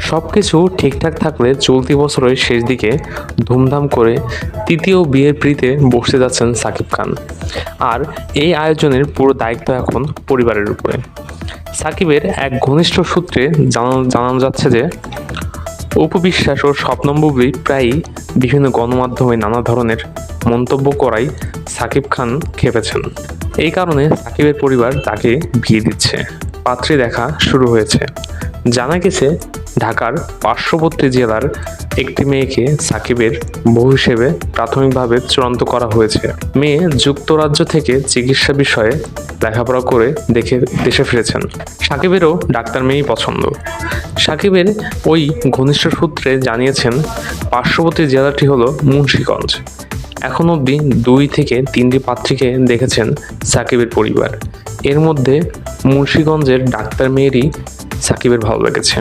সব কিছু ঠিকঠাক থাকলে চলতি বছরের শেষ দিকে ধুমধাম করে তৃতীয় বিয়ের প্রীতে বসতে যাচ্ছেন সাকিব খান। আর এই আয়োজনের পুরো দায়িত্ব এখন পরিবারের উপরে। সাকিবের এক ঘনিষ্ঠ সূত্রে জানানো যাচ্ছে যে উপবিশ্বাস ও স্বপ্নম প্রায়ই বিভিন্ন গণমাধ্যমে নানা ধরনের মন্তব্য করাই সাকিব খান খেপেছেন। এই কারণে সাকিবের পরিবার তাকে বিয়ে দিচ্ছে। পাত্রী দেখা শুরু হয়েছে। জানা গেছে, ঢাকার পার্শ্ববর্তী জেলার একটি মেয়েকে সাকিবের বউ হিসেবে প্রাথমিকভাবে চূড়ান্ত করা হয়েছে। মেয়ে যুক্তরাজ্য থেকে চিকিৎসা বিষয়ে লেখাপড়া করে দেখে, দেশে ফিরেছেন। সাকিবেরও ডাক্তার মেয়েই পছন্দ। সাকিবের ওই ঘনিষ্ঠ সূত্রে জানিয়েছেন, পার্শ্ববর্তী জেলাটি হলো মুন্সীগঞ্জ। এখন অবধি দুই থেকে তিনটি পাত্রীকে দেখেছেন সাকিবের পরিবার। এর মধ্যে মুন্সীগঞ্জের ডাক্তার মেয়েরই সাকিবের ভালো লেগেছে।